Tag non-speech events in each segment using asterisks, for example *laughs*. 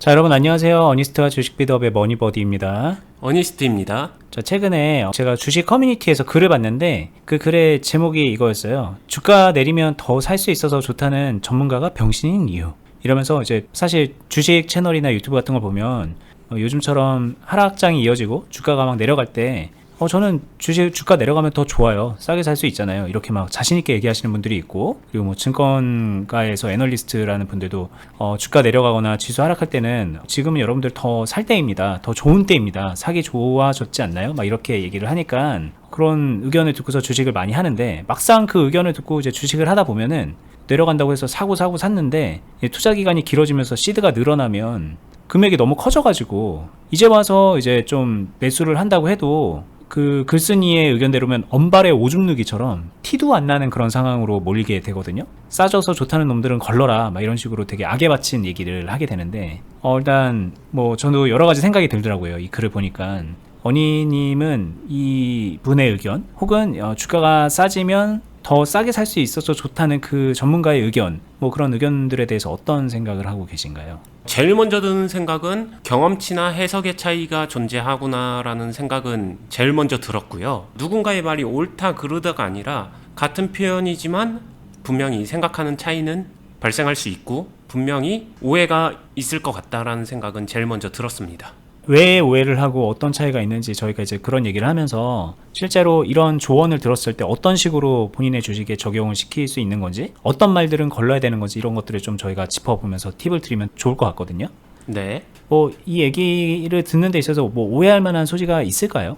자, 여러분 안녕하세요. 어니스트와 주식 비드업의 머니버디입니다. 어니스트입니다. 자, 최근에 제가 주식 커뮤니티에서 글을 봤는데 그 글의 제목이 이거였어요. 주가 내리면 더 살 수 있어서 좋다는 전문가가 병신인 이유. 이러면서 이제 사실 주식 채널이나 유튜브 같은 걸 보면 어, 요즘처럼 하락장이 이어지고 주가가 막 내려갈 때 어, 저는 주식 주가 내려가면 더 좋아요. 싸게 살 수 있잖아요. 이렇게 막 자신 있게 얘기하시는 분들이 있고, 그리고 뭐 증권가에서 애널리스트라는 분들도 어, 주가 내려가거나 지수 하락할 때는 지금은 여러분들 더 살 때입니다. 더 좋은 때입니다. 사기 좋아졌지 않나요? 막 이렇게 얘기를 하니까 그런 의견을 듣고서 주식을 많이 하는데 막상 그 의견을 듣고 이제 주식을 하다 보면은 내려간다고 해서 사고 사고 샀는데 이 투자 기간이 길어지면서 시드가 늘어나면 금액이 너무 커져가지고 이제 와서 이제 좀 매수를 한다고 해도 그 글쓴이의 의견대로면 언발의 오줌 누기처럼 티도 안 나는 그런 상황으로 몰리게 되거든요. 싸져서 좋다는 놈들은 걸러라 막 이런 식으로 되게 악에 바친 얘기를 하게 되는데 어 일단 뭐 저도 여러 가지 생각이 들더라고요. 이 글을 보니까 어니님은 이 분의 의견 혹은 어, 주가가 싸지면 더 싸게 살 수 있어서 좋다는 그 전문가의 의견 뭐 그런 의견들에 대해서 어떤 생각을 하고 계신가요? 제일 먼저 드는 생각은 경험치나 해석의 차이가 존재하구나라는 생각은 제일 먼저 들었고요. 누군가의 말이 옳다 그르다가 아니라 같은 표현이지만 분명히 생각하는 차이는 발생할 수 있고 분명히 오해가 있을 것 같다라는 생각은 제일 먼저 들었습니다. 왜 오해를 하고 어떤 차이가 있는지 저희가 이제 그런 얘기를 하면서 실제로 이런 조언을 들었을 때 어떤 식으로 본인의 주식에 적용을 시킬 수 있는 건지 어떤 말들은 걸러야 되는 건지 이런 것들을 좀 저희가 짚어보면서 팁을 드리면 좋을 것 같거든요. 네. 뭐 이 얘기를 듣는 데 있어서 뭐 오해할 만한 소지가 있을까요?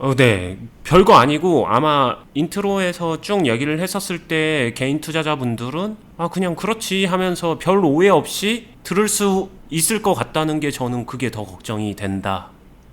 어, 네. 별거 아니고 아마 인트로에서 쭉 얘기를 했었을 때 개인 투자자분들은 아 그냥 그렇지 하면서 별 오해 없이 들을 수 있을 것 같다는 게 저는 그게 더 걱정이 된다.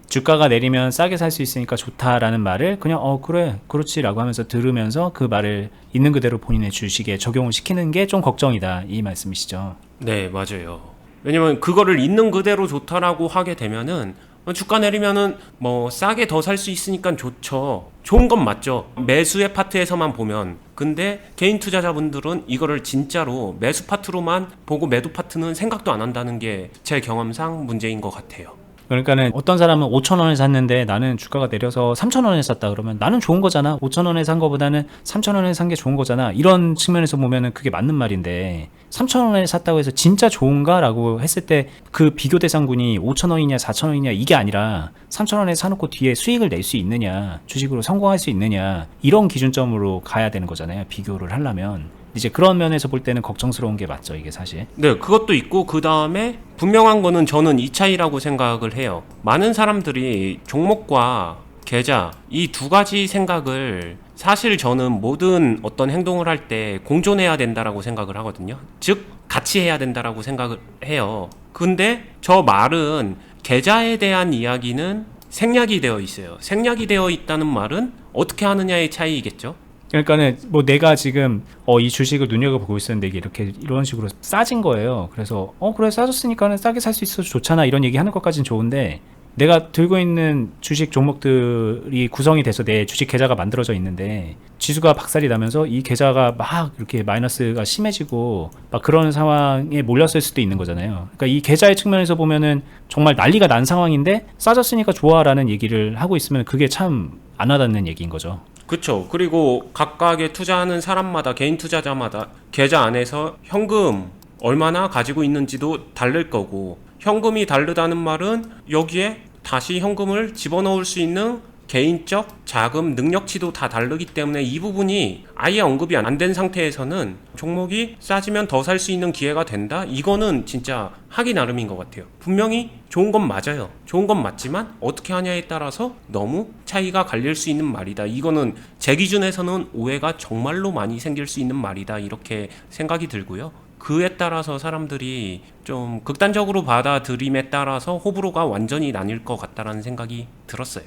주가가 내리면 싸게 살 수 있으니까 좋다라는 말을 그냥 어 그래 그렇지라고 하면서 들으면서 그 말을 있는 그대로 본인의 주식에 적용을 시키는 게 좀 걱정이다 이 말씀이시죠. 네, 맞아요. 왜냐면 그거를 있는 그대로 좋다라고 하게 되면은 어, 주가 내리면은 뭐 싸게 더 살 수 있으니까 좋죠. 좋은 건 맞죠. 매수의 파트에서만 보면. 근데 개인 투자자분들은 이거를 진짜로 매수 파트로만 보고 매도 파트는 생각도 안 한다는 게 제 경험상 문제인 것 같아요. 그러니까는 어떤 사람은 5천 원에 샀는데 나는 주가가 내려서 3천 원에 샀다 그러면 나는 좋은 거잖아. 5천 원에 산 거보다는 3천 원에 산 게 좋은 거잖아. 이런 측면에서 보면은 그게 맞는 말인데 3천 원에 샀다고 해서 진짜 좋은가라고 했을 때 그 비교 대상군이 5천 원이냐 4천 원이냐 이게 아니라 3천 원에 사놓고 뒤에 수익을 낼 수 있느냐 주식으로 성공할 수 있느냐 이런 기준점으로 가야 되는 거잖아요. 비교를 하려면 이제 그런 면에서 볼 때는 걱정스러운 게 맞죠. 이게 사실. 네, 그것도 있고 그 다음에 분명한 거는 저는 이 차이라고 생각을 해요. 많은 사람들이 종목과 계좌 이 두 가지 생각을 사실 저는 모든 어떤 행동을 할 때 공존해야 된다라고 생각을 하거든요. 즉 같이 해야 된다라고 생각을 해요. 근데 저 말은 계좌에 대한 이야기는 생략이 되어 있어요. 생략이 되어 있다는 말은 어떻게 하느냐의 차이겠죠. 그러니까는 뭐 내가 지금 어 이 주식을 눈여겨 보고 있었는데 이게 이렇게 이런 식으로 싸진 거예요. 그래서 어 그래 싸졌으니까는 싸게 살 수 있어서 좋잖아 이런 얘기 하는 것까지는 좋은데 내가 들고 있는 주식 종목들이 구성이 돼서 내 주식 계좌가 만들어져 있는데 지수가 박살이 나면서 이 계좌가 막 이렇게 마이너스가 심해지고 막 그런 상황에 몰렸을 수도 있는 거잖아요. 그러니까 이 계좌의 측면에서 보면은 정말 난리가 난 상황인데 싸졌으니까 좋아라는 얘기를 하고 있으면 그게 참 안 와닿는 얘기인 거죠. 그렇죠. 그리고 각각의 투자하는 사람마다 개인 투자자마다 계좌 안에서 현금 얼마나 가지고 있는지도 다를 거고 현금이 다르다는 말은 여기에 다시 현금을 집어넣을 수 있는 개인적 자금 능력치도 다 다르기 때문에 이 부분이 아예 언급이 안 된 상태에서는 종목이 싸지면 더 살 수 있는 기회가 된다? 이거는 진짜 하기 나름인 것 같아요. 분명히 좋은 건 맞아요. 좋은 건 맞지만 어떻게 하냐에 따라서 너무 차이가 갈릴 수 있는 말이다. 이거는 제 기준에서는 오해가 정말로 많이 생길 수 있는 말이다. 이렇게 생각이 들고요. 그에 따라서 사람들이 좀 극단적으로 받아들임에 따라서 호불호가 완전히 나뉠 것 같다라는 생각이 들었어요.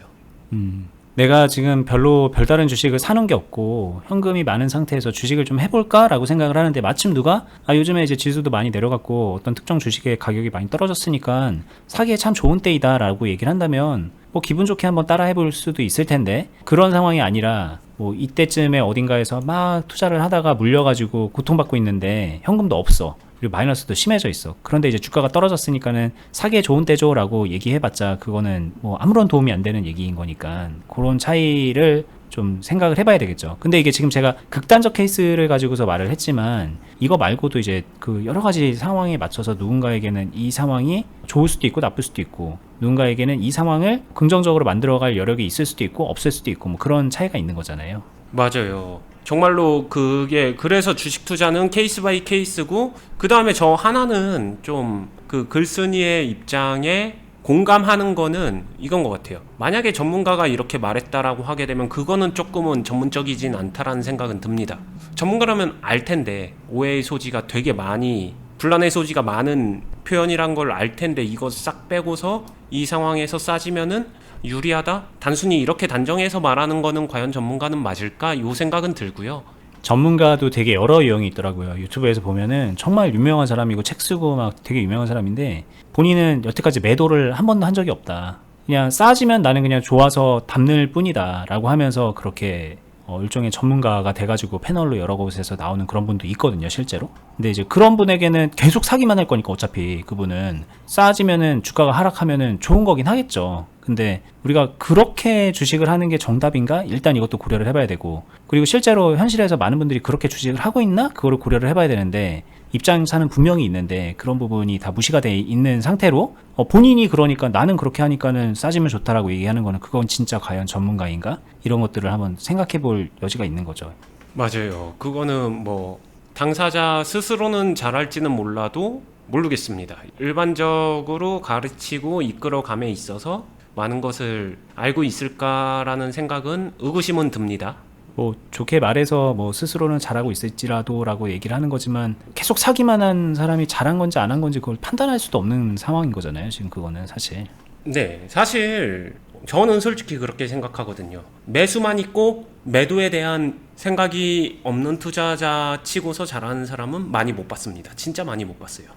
내가 지금 별로 별다른 주식을 사는 게 없고 현금이 많은 상태에서 주식을 좀 해볼까라고 생각을 하는데 마침 누가 아 요즘에 이제 지수도 많이 내려갔고 어떤 특정 주식의 가격이 많이 떨어졌으니까 사기에 참 좋은 때이다라고 얘기를 한다면 뭐 기분 좋게 한번 따라 해볼 수도 있을 텐데 그런 상황이 아니라 뭐 이때쯤에 어딘가에서 막 투자를 하다가 물려가지고 고통받고 있는데 현금도 없어 그리고 마이너스도 심해져 있어. 그런데 이제 주가가 떨어졌으니까는 사기에 좋은 때죠라고 얘기해봤자 그거는 뭐 아무런 도움이 안 되는 얘기인 거니까 그런 차이를 좀 생각을 해봐야 되겠죠. 근데 이게 지금 제가 극단적 케이스를 가지고서 말을 했지만 이거 말고도 이제 그 여러 가지 상황에 맞춰서 누군가에게는 이 상황이 좋을 수도 있고 나쁠 수도 있고 누군가에게는 이 상황을 긍정적으로 만들어갈 여력이 있을 수도 있고 없을 수도 있고 뭐 그런 차이가 있는 거잖아요. 맞아요. 정말로 그게 그래서 주식 투자는 케이스 바이 케이스고 그 다음에 저 하나는 좀 그 글쓴이의 입장에 공감하는 거는 이건 것 같아요. 만약에 전문가가 이렇게 말했다라고 하게 되면 그거는 조금은 전문적이진 않다라는 생각은 듭니다. 전문가라면 알 텐데 오해의 소지가 되게 많이 분란의 소지가 많은 표현이란 걸 알 텐데 이거 싹 빼고서 이 상황에서 싸지면은 유리하다? 단순히 이렇게 단정해서 말하는 거는 과연 전문가는 맞을까? 요 생각은 들고요. 전문가도 되게 여러 유형이 있더라고요. 유튜브에서 보면은 정말 유명한 사람이고 책 쓰고 막 되게 유명한 사람인데 본인은 여태까지 매도를 한 번도 한 적이 없다. 그냥 싸지면 나는 그냥 좋아서 담늘 뿐이다 라고 하면서 그렇게 어, 일종의 전문가가 돼가지고 패널로 여러 곳에서 나오는 그런 분도 있거든요, 실제로. 근데 이제 그런 분에게는 계속 사기만 할 거니까 어차피 그분은 싸지면은 주가가 하락하면은 좋은 거긴 하겠죠. 근데 우리가 그렇게 주식을 하는 게 정답인가? 일단 이것도 고려를 해봐야 되고 그리고 실제로 현실에서 많은 분들이 그렇게 주식을 하고 있나? 그거를 고려를 해봐야 되는데 입장차는 분명히 있는데 그런 부분이 다 무시가 돼 있는 상태로 어, 본인이 그러니까 나는 그렇게 하니까는 싸지면 좋다라고 얘기하는 거는 그건 진짜 과연 전문가인가? 이런 것들을 한번 생각해 볼 여지가 있는 거죠. 맞아요. 그거는 뭐 당사자 스스로는 잘할지는 몰라도 모르겠습니다. 일반적으로 가르치고 이끌어 감에 있어서 많은 것을 알고 있을까라는 생각은 의구심은 듭니다. 뭐 좋게 말해서 뭐 스스로는 잘하고 있을지라도라고 얘기를 하는 거지만 계속 사기만 한 사람이 잘한 건지 안 한 건지 그걸 판단할 수도 없는 상황인 거잖아요. 지금 그거는 사실. 네, 사실 저는 솔직히 그렇게 생각하거든요. 매수만 있고 매도에 대한 생각이 없는 투자자 치고서 잘하는 사람은 많이 못 봤습니다. 진짜 많이 못 봤어요.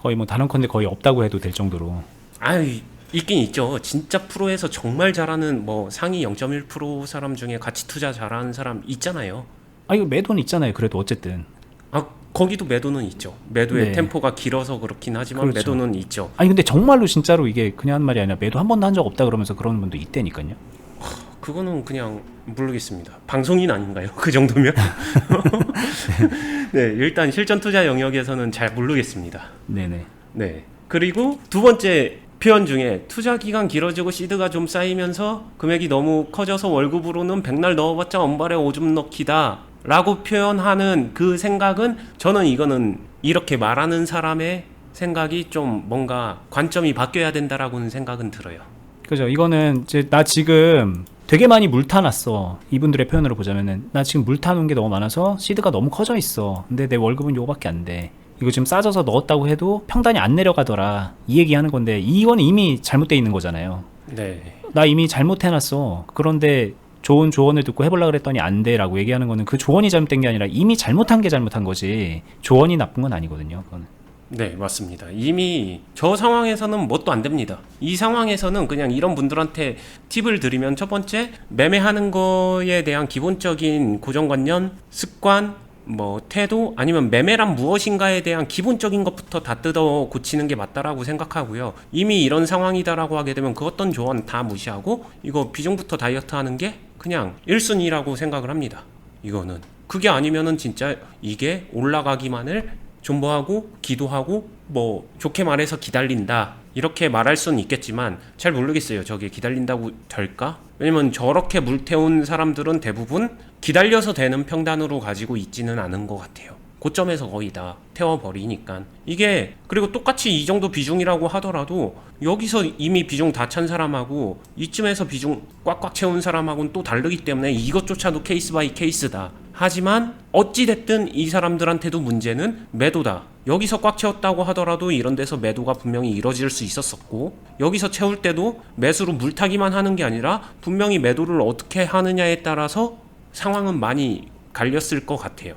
거의 뭐 단언컨대 거의 없다고 해도 될 정도로 아이 있긴 있죠. 진짜 프로에서 정말 잘하는 뭐 상위 0.1% 사람 중에 가치 투자 잘하는 사람 있잖아요. 아 이거 매도는 있잖아요. 그래도 어쨌든 아 거기도 매도는 있죠. 매도의 네. 템포가 길어서 그렇긴 하지만 그렇죠. 매도는 있죠. 아니 근데 정말로 진짜로 이게 그냥 한 말이 아니라 매도 한 번도 한 적 없다 그러면서 그런 분도 있다니까요. 그거는 그냥 모르겠습니다. 방송인 아닌가요? *laughs* 그 정도면? *laughs* 네, 일단 실전 투자 영역에서는 잘 모르겠습니다. 네네. 네. 그리고 두 번째 표현 중에 투자 기간 길어지고 시드가 좀 쌓이면서 금액이 너무 커져서 월급으로는 백날 넣어봤자 엄발에 오줌 넣기다. 라고 표현하는 그 생각은 저는 이거는 이렇게 말하는 사람의 생각이 좀 뭔가 관점이 바뀌어야 된다라고는 생각은 들어요. 그죠. 이거는 이제 나 지금 되게 많이 물 타놨어. 이분들의 표현으로 보자면은 나 지금 물 타놓은 게 너무 많아서 시드가 너무 커져 있어. 근데 내 월급은 요거밖에 안 돼. 이거 지금 싸져서 넣었다고 해도 평단이 안 내려가더라. 이 얘기하는 건데 이거는 이미 잘못돼 있는 거잖아요. 네. 나 이미 잘못해놨어. 그런데 좋은 조언을 듣고 해보려 그랬더니 안 돼라고 얘기하는 거는 그 조언이 잘못된 게 아니라 이미 잘못한 게 잘못한 거지. 조언이 나쁜 건 아니거든요. 그건. 네, 맞습니다. 이미 저 상황에서는 뭣도 안 됩니다. 이 상황에서는 그냥 이런 분들한테 팁을 드리면 첫 번째, 매매하는 거에 대한 기본적인 고정관념, 습관, 뭐 태도 아니면 매매란 무엇인가에 대한 기본적인 것부터 다 뜯어 고치는 게 맞다라고 생각하고요. 이미 이런 상황이다라고 하게 되면 그 어떤 조언 다 무시하고 이거 비중부터 다이어트 하는 게 그냥 1순위라고 생각을 합니다. 이거는 그게 아니면은 진짜 이게 올라가기만을 존버하고 기도하고 뭐 좋게 말해서 기다린다. 이렇게 말할 수는 있겠지만 잘 모르겠어요. 저게 기다린다고 될까? 왜냐면 저렇게 물태운 사람들은 대부분 기다려서 되는 평단으로 가지고 있지는 않은 것 같아요 고점에서 거의 다 태워버리니까 이게 그리고 똑같이 이 정도 비중이라고 하더라도 여기서 이미 비중 다 찬 사람하고 이쯤에서 비중 꽉꽉 채운 사람하고는 또 다르기 때문에 이것조차도 케이스 바이 케이스다 하지만 어찌됐든 이 사람들한테도 문제는 매도다. 여기서 꽉 채웠다고 하더라도 이런 데서 매도가 분명히 이뤄질 수 있었었고 여기서 채울 때도 매수로 물타기만 하는 게 아니라 분명히 매도를 어떻게 하느냐에 따라서 상황은 많이 갈렸을 것 같아요.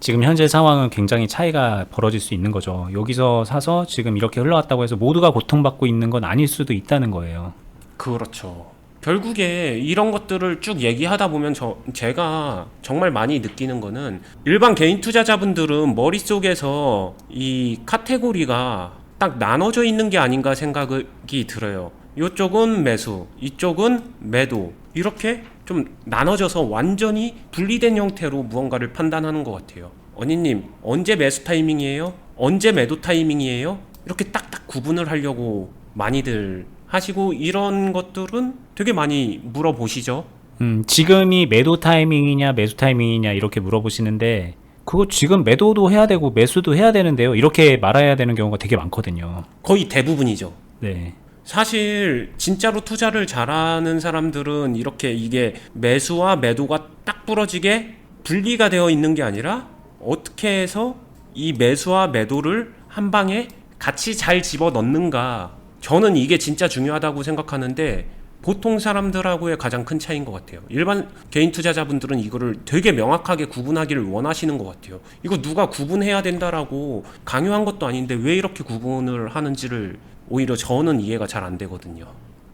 지금 현재 상황은 굉장히 차이가 벌어질 수 있는 거죠. 여기서 사서 지금 이렇게 흘러갔다고 해서 모두가 고통받고 있는 건 아닐 수도 있다는 거예요. 그렇죠. 결국에 이런 것들을 쭉 얘기하다 보면 저 제가 정말 많이 느끼는 거는 일반 개인 투자자분들은 머릿속에서 이 카테고리가 딱 나눠져 있는 게 아닌가 생각이 들어요. 이쪽은 매수, 이쪽은 매도. 이렇게 좀 나눠져서 완전히 분리된 형태로 무언가를 판단하는 것 같아요. 언니님, 언제 매수 타이밍이에요? 언제 매도 타이밍이에요? 이렇게 딱딱 구분을 하려고 많이들 하시고 이런 것들은 되게 많이 물어보시죠. 음, 지금이 매도 타이밍이냐 매수 타이밍이냐 이렇게 물어보시는데 그거 지금 매도도 해야 되고 매수도 해야 되는데요. 이렇게 말해야 되는 경우가 되게 많거든요. 거의 대부분이죠. 네. 사실 진짜로 투자를 잘하는 사람들은 이렇게 이게 매수와 매도가 딱 부러지게 분리가 되어 있는 게 아니라 어떻게 해서 이 매수와 매도를 한 방에 같이 잘 집어 넣는가 저는 이게 진짜 중요하다고 생각하는데 보통 사람들하고의 가장 큰 차이인 것 같아요. 일반 개인 투자자분들은 이거를 되게 명확하게 구분하기를 원하시는 것 같아요. 이거 누가 구분해야 된다라고 강요한 것도 아닌데 왜 이렇게 구분을 하는지를 오히려 저는 이해가 잘 안 되거든요.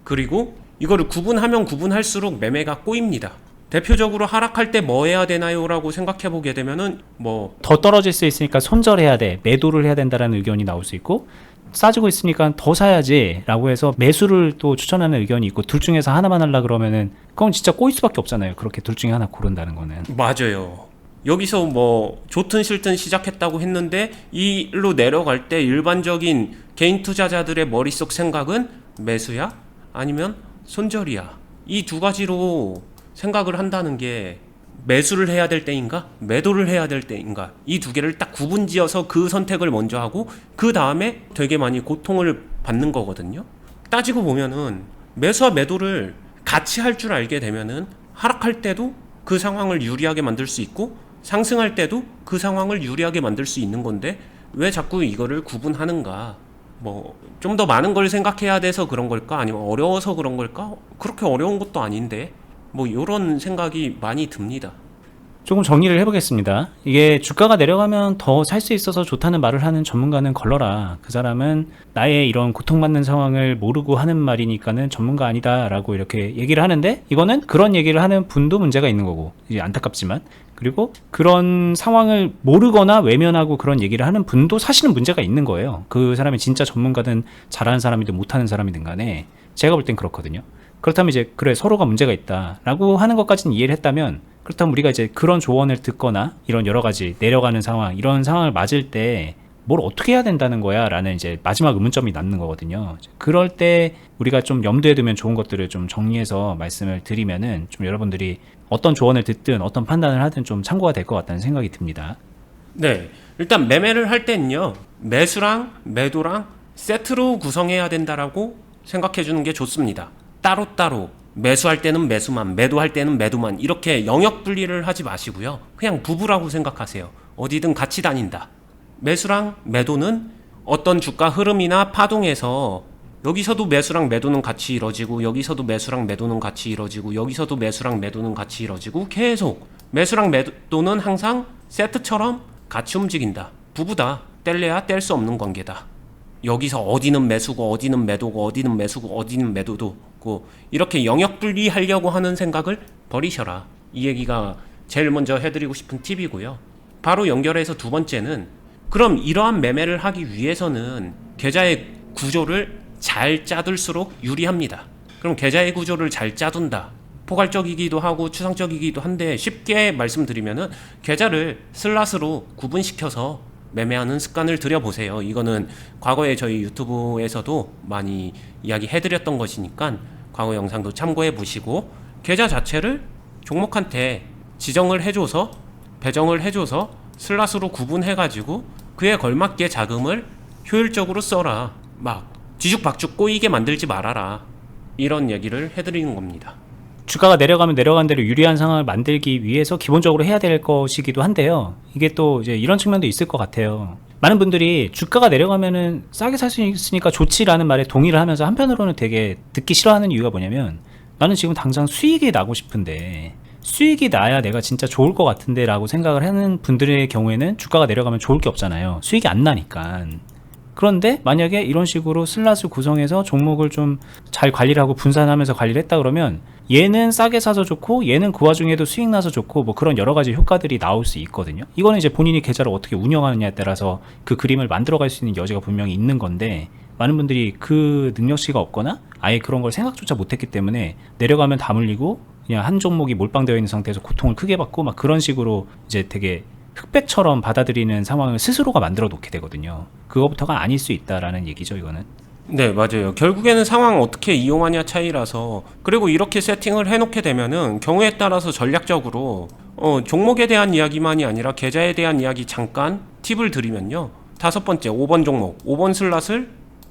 그리고 이거를 구분하면 구분할수록 매매가 꼬입니다. 대표적으로 하락할 때 뭐 해야 되나요라고 생각해 보게 되면은 뭐 더 떨어질 수 있으니까 손절해야 돼. 매도를 해야 된다라는 의견이 나올 수 있고 싸지고 있으니까 더 사야지라고 해서 매수를 또 추천하는 의견이 있고 둘 중에서 하나만 하려 그러면은 그건 진짜 꼬일 수밖에 없잖아요. 그렇게 둘 중에 하나 고른다는 거는. 맞아요. 여기서 뭐 좋든 싫든 시작했다고 했는데 이로 내려갈 때 일반적인 개인 투자자들의 머릿속 생각은 매수야? 아니면 손절이야? 이 두 가지로 생각을 한다는 게 매수를 해야 될 때인가? 매도를 해야 될 때인가? 이 두 개를 딱 구분지어서 그 선택을 먼저 하고 그 다음에 되게 많이 고통을 받는 거거든요. 따지고 보면은 매수와 매도를 같이 할 줄 알게 되면은 하락할 때도 그 상황을 유리하게 만들 수 있고 상승할 때도 그 상황을 유리하게 만들 수 있는 건데 왜 자꾸 이거를 구분하는가? 뭐 좀 더 많은 걸 생각해야 돼서 그런 걸까? 아니면 어려워서 그런 걸까? 그렇게 어려운 것도 아닌데 뭐 이런 생각이 많이 듭니다. 조금 정리를 해보겠습니다. 이게 주가가 내려가면 더 살 수 있어서 좋다는 말을 하는 전문가는 걸러라. 그 사람은 나의 이런 고통받는 상황을 모르고 하는 말이니까는 전문가 아니다라고 이렇게 얘기를 하는데 이거는 그런 얘기를 하는 분도 문제가 있는 거고 이제 안타깝지만 그리고 그런 상황을 모르거나 외면하고 그런 얘기를 하는 분도 사실은 문제가 있는 거예요. 그 사람이 진짜 전문가든 잘하는 사람이든 못하는 사람이든 간에 제가 볼 땐 그렇거든요. 그렇다면 이제 그래 서로가 문제가 있다라고 하는 것까지는 이해를 했다면 그렇다면 우리가 이제 그런 조언을 듣거나 이런 여러 가지 내려가는 상황 이런 상황을 맞을 때 뭘 어떻게 해야 된다는 거야 라는 이제 마지막 의문점이 남는 거거든요. 그럴 때 우리가 좀 염두에 두면 좋은 것들을 좀 정리해서 말씀을 드리면은 좀 여러분들이 어떤 조언을 듣든 어떤 판단을 하든 좀 참고가 될 것 같다는 생각이 듭니다. 네. 일단 매매를 할 때는요. 매수랑 매도랑 세트로 구성해야 된다라고 생각해 주는 게 좋습니다. 따로따로 매수할 때는 매수만, 매도할 때는 매도만 이렇게 영역 분리를 하지 마시고요. 그냥 부부라고 생각하세요. 어디든 같이 다닌다. 매수랑 매도는 어떤 주가 흐름이나 파동에서 여기서도 매수랑 매도는 같이 이루어지고 여기서도 매수랑 매도는 같이 이루어지고 여기서도 매수랑 매도는 같이 이루어지고 계속 매수랑 매도는 항상 세트처럼 같이 움직인다. 부부다. 뗄래야 뗄 수 없는 관계다. 여기서 어디는 매수고 어디는 매도고 어디는 매수고 어디는 매도고 이렇게 영역 분리하려고 하는 생각을 버리셔라. 이 얘기가 제일 먼저 해드리고 싶은 팁이고요. 바로 연결해서 두 번째는 그럼 이러한 매매를 하기 위해서는 계좌의 구조를 잘 짜둘수록 유리합니다. 그럼 계좌의 구조를 잘 짜둔다. 포괄적이기도 하고 추상적이기도 한데 쉽게 말씀드리면은 계좌를 슬롯으로 구분시켜서 매매하는 습관을 들여보세요. 이거는 과거에 저희 유튜브에서도 많이 이야기해드렸던 것이니까 과거 영상도 참고해 보시고 계좌 자체를 종목한테 지정을 해줘서 배정을 해줘서 슬롯으로 구분해가지고 그에 걸맞게 자금을 효율적으로 써라. 막 뒤죽박죽 꼬이게 만들지 말아라. 이런 얘기를 해드리는 겁니다. 주가가 내려가면 내려간 대로 유리한 상황을 만들기 위해서 기본적으로 해야 될 것이기도 한데요. 이게 또 이제 이런 측면도 있을 것 같아요. 많은 분들이 주가가 내려가면은 싸게 살 수 있으니까 좋지라는 말에 동의를 하면서 한편으로는 되게 듣기 싫어하는 이유가 뭐냐면 나는 지금 당장 수익이 나고 싶은데 수익이 나야 내가 진짜 좋을 것 같은데 라고 생각을 하는 분들의 경우에는 주가가 내려가면 좋을 게 없잖아요. 수익이 안 나니까. 그런데 만약에 이런 식으로 슬롯을 구성해서 종목을 좀 잘 관리를 하고 분산하면서 관리를 했다 그러면 얘는 싸게 사서 좋고 얘는 그 와중에도 수익 나서 좋고 뭐 그런 여러 가지 효과들이 나올 수 있거든요. 이거는 이제 본인이 계좌를 어떻게 운영하느냐에 따라서 그 그림을 만들어 갈 수 있는 여지가 분명히 있는 건데 많은 분들이 그 능력치가 없거나 아예 그런 걸 생각조차 못했기 때문에 내려가면 다 물리고 그냥 한 종목이 몰빵되어 있는 상태에서 고통을 크게 받고 막 그런 식으로 이제 되게 흑백처럼 받아들이는 상황을 스스로가 만들어 놓게 되거든요. 그거부터가 아닐 수 있다라는 얘기죠, 이거는. 네, 맞아요. 결국에는 상황 어떻게 이용하냐 차이라서 그리고 이렇게 세팅을 해놓게 되면은 경우에 따라서 전략적으로 어, 종목에 대한 이야기만이 아니라 계좌에 대한 이야기 잠깐 팁을 드리면요. 다섯 번째 5번 종목, 5번 슬롯을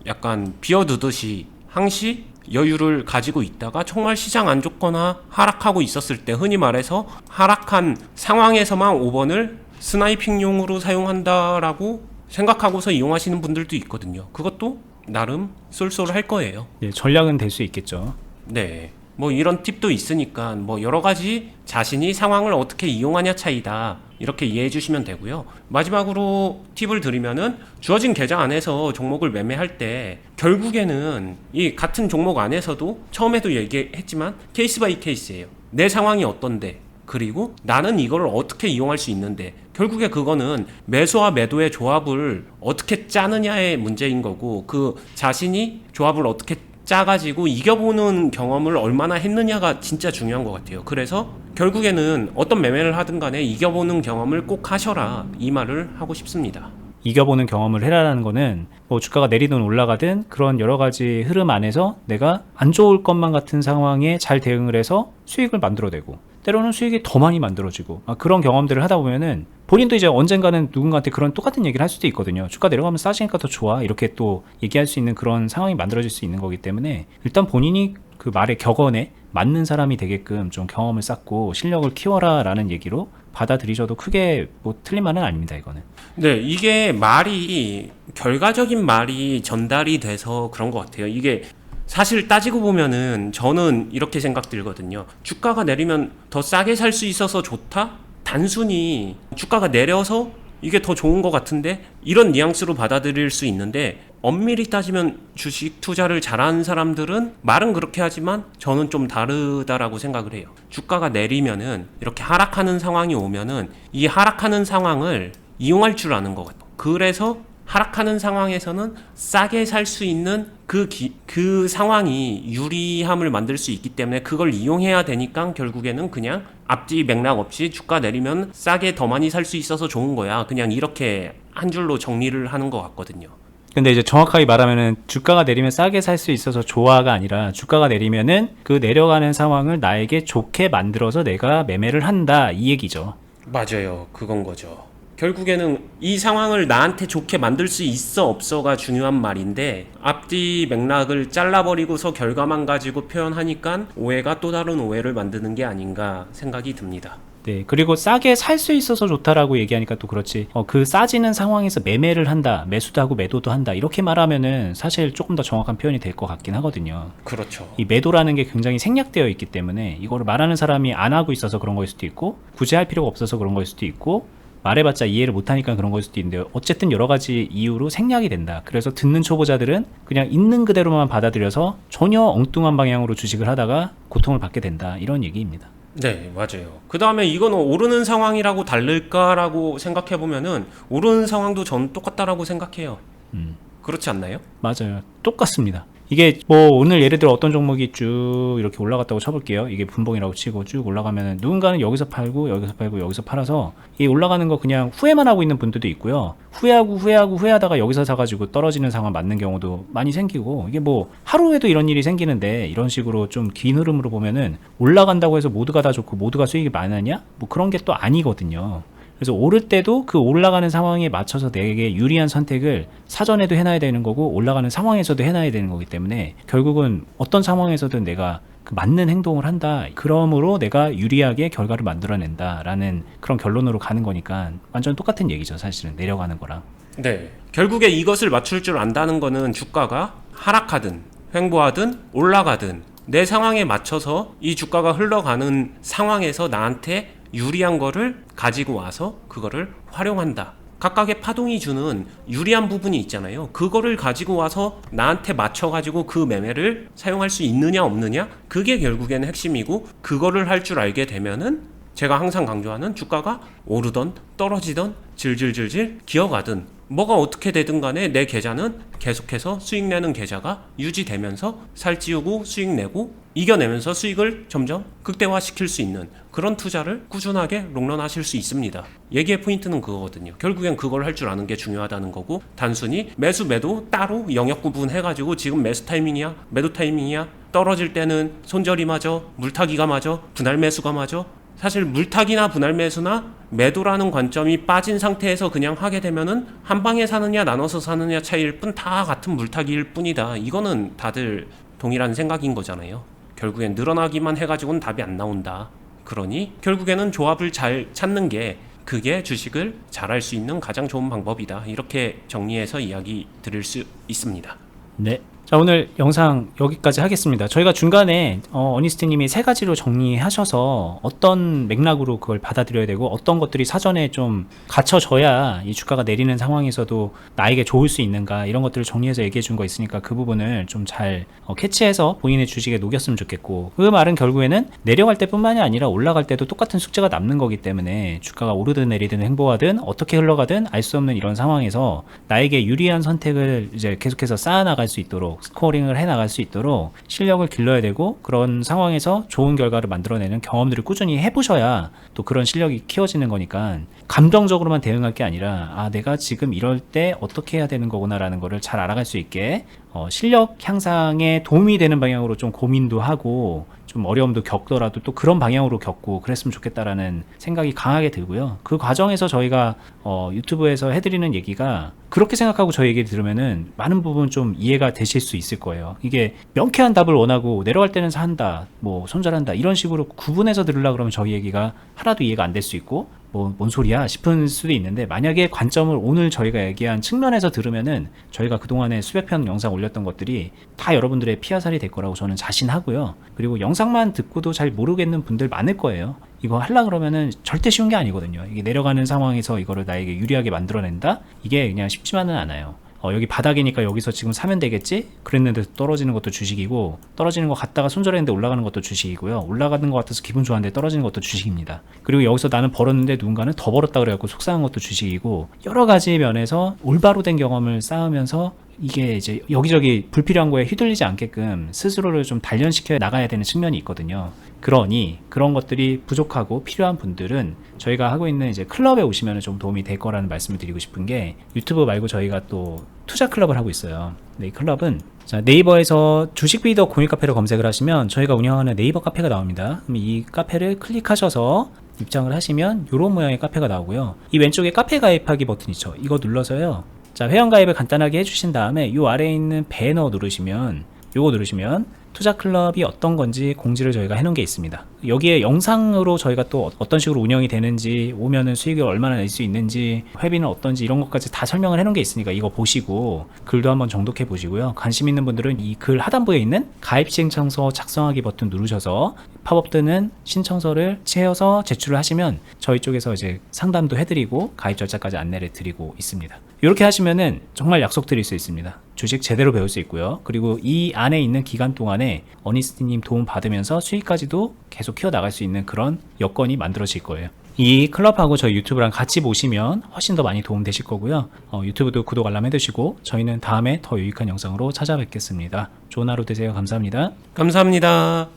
약간 비워두듯이 항시 여유를 가지고 있다가 정말 시장 안 좋거나 하락하고 있었을 때 흔히 말해서 하락한 상황에서만 5번을 스나이핑용으로 사용한다라고 생각하고서 이용하시는 분들도 있거든요. 그것도 나름 쏠쏠할 거예요. 예, 전략은 될 수 있겠죠. 네. 뭐 이런 팁도 있으니까 뭐 여러 가지 자신이 상황을 어떻게 이용하냐 차이다. 이렇게 이해해 주시면 되고요. 마지막으로 팁을 드리면은 주어진 계좌 안에서 종목을 매매할 때 결국에는 이 같은 종목 안에서도 처음에도 얘기했지만 케이스 바이 케이스예요. 내 상황이 어떤데 그리고 나는 이걸 어떻게 이용할 수 있는데 결국에 그거는 매수와 매도의 조합을 어떻게 짜느냐의 문제인 거고 그 자신이 조합을 어떻게 짜가지고 이겨보는 경험을 얼마나 했느냐가 진짜 중요한 것 같아요. 그래서 결국에는 어떤 매매를 하든 간에 이겨보는 경험을 꼭 하셔라 이 말을 하고 싶습니다. 이겨보는 경험을 해라라는 거는 뭐 주가가 내리든 올라가든 그런 여러 가지 흐름 안에서 내가 안 좋을 것만 같은 상황에 잘 대응을 해서 수익을 만들어내고 때로는 수익이 더 많이 만들어지고 아, 그런 경험들을 하다 보면은 본인도 이제 언젠가는 누군가한테 그런 똑같은 얘기를 할 수도 있거든요. 주가 내려가면 싸지니까 더 좋아 이렇게 또 얘기할 수 있는 그런 상황이 만들어질 수 있는 거기 때문에 일단 본인이 그 말의 격언에 맞는 사람이 되게끔 좀 경험을 쌓고 실력을 키워라 라는 얘기로 받아들이셔도 크게 뭐 틀린 말은 아닙니다 이거는. 네, 이게 말이 결과적인 말이 전달이 돼서 그런 것 같아요. 이게 사실 따지고 보면은 저는 이렇게 생각 들거든요. 주가가 내리면 더 싸게 살 수 있어서 좋다? 단순히 주가가 내려서 이게 더 좋은 것 같은데 이런 뉘앙스로 받아들일 수 있는데 엄밀히 따지면 주식 투자를 잘하는 사람들은 말은 그렇게 하지만 저는 좀 다르다라고 생각을 해요. 주가가 내리면은 이렇게 하락하는 상황이 오면은 이 하락하는 상황을 이용할 줄 아는 것 같아요. 그래서 하락하는 상황에서는 싸게 살 수 있는 그, 기, 그 상황이 유리함을 만들 수 있기 때문에 그걸 이용해야 되니까 결국에는 그냥 앞뒤 맥락 없이 주가 내리면 싸게 더 많이 살 수 있어서 좋은 거야. 그냥 이렇게 한 줄로 정리를 하는 것 같거든요. 근데 이제 정확하게 말하면은 주가가 내리면 싸게 살 수 있어서 좋아가 아니라 주가가 내리면은 그 내려가는 상황을 나에게 좋게 만들어서 내가 매매를 한다 이 얘기죠. 맞아요. 그건 거죠. 결국에는 이 상황을 나한테 좋게 만들 수 있어 없어가 중요한 말인데 앞뒤 맥락을 잘라버리고서 결과만 가지고 표현하니까 오해가 또 다른 오해를 만드는 게 아닌가 생각이 듭니다. 네, 그리고 싸게 살 수 있어서 좋다라고 얘기하니까 또 그렇지. 어, 그 싸지는 상황에서 매매를 한다, 매수도 하고 매도도 한다 이렇게 말하면은 사실 조금 더 정확한 표현이 될 것 같긴 하거든요. 그렇죠. 이 매도라는 게 굉장히 생략되어 있기 때문에 이거를 말하는 사람이 안 하고 있어서 그런 거일 수도 있고 굳이 할 필요가 없어서 그런 거일 수도 있고 말해봤자 이해를 못하니까 그런 거일 수도 있는데 어쨌든 여러 가지 이유로 생략이 된다. 그래서 듣는 초보자들은 그냥 있는 그대로만 받아들여서 전혀 엉뚱한 방향으로 주식을 하다가 고통을 받게 된다. 이런 얘기입니다. 네, 맞아요. 그 다음에 이거는 오르는 상황이라고 다를까라고 생각해 보면은 오르는 상황도 전 똑같다라고 생각해요. 음. 그렇지 않나요? 맞아요. 똑같습니다. 이게 뭐 오늘 예를 들어 어떤 종목이 쭉 이렇게 올라갔다고 쳐볼게요. 이게 분봉이라고 치고 쭉 올라가면은 누군가는 여기서 팔고 여기서 팔고 여기서 팔아서 이 올라가는 거 그냥 후회만 하고 있는 분들도 있고요. 후회하고 후회하고 후회하다가 여기서 사가지고 떨어지는 상황 맞는 경우도 많이 생기고 이게 뭐 하루에도 이런 일이 생기는데 이런 식으로 좀 긴 흐름으로 보면은 올라간다고 해서 모두가 다 좋고 모두가 수익이 많으냐? 뭐 그런 게 또 아니거든요. 그래서 오를 때도 그 올라가는 상황에 맞춰서 내게 유리한 선택을 사전에도 해놔야 되는 거고 올라가는 상황에서도 해놔야 되는 거기 때문에 결국은 어떤 상황에서든 내가 그 맞는 행동을 한다. 그러므로 내가 유리하게 결과를 만들어낸다라는 그런 결론으로 가는 거니까 완전 똑같은 얘기죠. 사실은 내려가는 거랑. 네. 결국에 이것을 맞출 줄 안다는 거는 주가가 하락하든 횡보하든 올라가든 내 상황에 맞춰서 이 주가가 흘러가는 상황에서 나한테 유리한 거를 가지고 와서 그거를 활용한다. 각각의 파동이 주는 유리한 부분이 있잖아요. 그거를 가지고 와서 나한테 맞춰가지고 그 매매를 사용할 수 있느냐 없느냐 그게 결국에는 핵심이고 그거를 할 줄 알게 되면은 제가 항상 강조하는 주가가 오르던 떨어지던 질질질질 기어가든 뭐가 어떻게 되든 간에 내 계좌는 계속해서 수익 내는 계좌가 유지되면서 살찌우고 수익 내고 이겨내면서 수익을 점점 극대화시킬 수 있는 그런 투자를 꾸준하게 롱런하실 수 있습니다. 얘기의 포인트는 그거거든요. 결국엔 그걸 할 줄 아는 게 중요하다는 거고 단순히 매수 매도 따로 영역 구분 해가지고 지금 매수 타이밍이야 매도 타이밍이야 떨어질 때는 손절이 맞아 물타기가 맞아 분할 매수가 맞아 사실 물타기나 분할 매수나 매도라는 관점이 빠진 상태에서 그냥 하게 되면은 한 방에 사느냐 나눠서 사느냐 차이일 뿐 다 같은 물타기일 뿐이다. 이거는 다들 동일한 생각인 거잖아요. 결국엔 늘어나기만 해가지고는 답이 안 나온다. 그러니 결국에는 조합을 잘 찾는 게 그게 주식을 잘할 수 있는 가장 좋은 방법이다. 이렇게 정리해서 이야기 드릴 수 있습니다. 네. 자, 오늘 영상 여기까지 하겠습니다. 저희가 중간에 어, 어니스트님이 세 가지로 정리하셔서 어떤 맥락으로 그걸 받아들여야 되고 어떤 것들이 사전에 좀 갖춰져야 이 주가가 내리는 상황에서도 나에게 좋을 수 있는가 이런 것들을 정리해서 얘기해 준 거 있으니까 그 부분을 좀잘 캐치해서 본인의 주식에 녹였으면 좋겠고 그 말은 결국에는 내려갈 때뿐만이 아니라 올라갈 때도 똑같은 숙제가 남는 거기 때문에 주가가 오르든 내리든 행보하든 어떻게 흘러가든 알 수 없는 이런 상황에서 나에게 유리한 선택을 이제 계속해서 쌓아나갈 수 스코어링을 해 나갈 수 있도록 실력을 길러야 되고 그런 상황에서 좋은 결과를 만들어내는 경험들을 꾸준히 해보셔야 또 그런 실력이 키워지는 거니까 감정적으로만 대응할 게 아니라 아 내가 지금 이럴 때 어떻게 해야 되는 거구나라는 거를 잘 알아갈 수 있게 어, 실력 향상에 도움이 되는 방향으로 좀 고민도 하고 좀 어려움도 겪더라도 또 그런 방향으로 겪고 그랬으면 좋겠다라는 생각이 강하게 들고요. 그 과정에서 저희가 어, 유튜브에서 해드리는 얘기가 그렇게 생각하고 저희 얘기를 들으면은 많은 부분 좀 이해가 되실 수 있을 거예요. 이게 명쾌한 답을 원하고 내려갈 때는 산다, 뭐 손절한다 이런 식으로 구분해서 들으려 그러면 저희 얘기가 하나도 이해가 안 될 수 있고 뭐 뭔 소리야 싶은 수도 있는데 만약에 관점을 오늘 저희가 얘기한 측면에서 들으면은 저희가 그동안에 수백 편 영상 올렸던 것들이 다 여러분들의 피아살이 될 거라고 저는 자신하고요. 그리고 영상만 듣고도 잘 모르겠는 분들 많을 거예요. 이거 하려 그러면은 절대 쉬운 게 아니거든요. 이게 내려가는 상황에서 이거를 나에게 유리하게 만들어낸다? 이게 그냥 쉽지만은 않아요. 어, 여기 바닥이니까 여기서 지금 사면 되겠지? 그랬는데 떨어지는 것도 주식이고 떨어지는 것 같다가 손절했는데 올라가는 것도 주식이고요. 올라가는 것 같아서 기분 좋았는데 떨어지는 것도 주식입니다. 그리고 여기서 나는 벌었는데 누군가는 더 벌었다 그래갖고 속상한 것도 주식이고 여러 가지 면에서 올바로 된 경험을 쌓으면서 이게 이제 여기저기 불필요한 거에 휘둘리지 않게끔 스스로를 좀 단련시켜 나가야 되는 측면이 있거든요. 그러니 그런 것들이 부족하고 필요한 분들은 저희가 하고 있는 이제 클럽에 오시면 좀 도움이 될 거라는 말씀을 드리고 싶은 게 유튜브 말고 저희가 또 투자 클럽을 하고 있어요. 네, 이 클럽은 자, 네이버에서 주식 비더 공유 카페를 검색을 하시면 저희가 운영하는 네이버 카페가 나옵니다. 그럼 이 카페를 클릭하셔서 입장을 하시면 이런 모양의 카페가 나오고요. 이 왼쪽에 카페 가입하기 버튼 있죠. 이거 눌러서요. 자, 회원 가입을 간단하게 해주신 다음에 이 아래에 있는 배너 누르시면 요거 누르시면 투자 클럽이 어떤 건지 공지를 저희가 해놓은 게 있습니다. 여기에 영상으로 저희가 또 어떤 식으로 운영이 되는지 오면은 수익을 얼마나 낼 수 있는지 회비는 어떤지 이런 것까지 다 설명을 해놓은 게 있으니까 이거 보시고 글도 한번 정독해 보시고요. 관심 있는 분들은 이 글 하단부에 있는 가입 신청서 작성하기 버튼 누르셔서 팝업 뜨는 신청서를 채워서 제출을 하시면 저희 쪽에서 이제 상담도 해드리고 가입 절차까지 안내를 드리고 있습니다. 이렇게 하시면은 정말 약속 드릴 수 있습니다. 주식 제대로 배울 수 있고요. 그리고 이 안에 있는 기간 동안에 어니스트님 도움 받으면서 수익까지도 계속 키워 나갈 수 있는 그런 여건이 만들어질 거예요. 이 클럽하고 저희 유튜브랑 같이 보시면 훨씬 더 많이 도움 되실 거고요. 어, 유튜브도 구독 알람 해두시고 저희는 다음에 더 유익한 영상으로 찾아뵙겠습니다. 좋은 하루 되세요. 감사합니다. 감사합니다.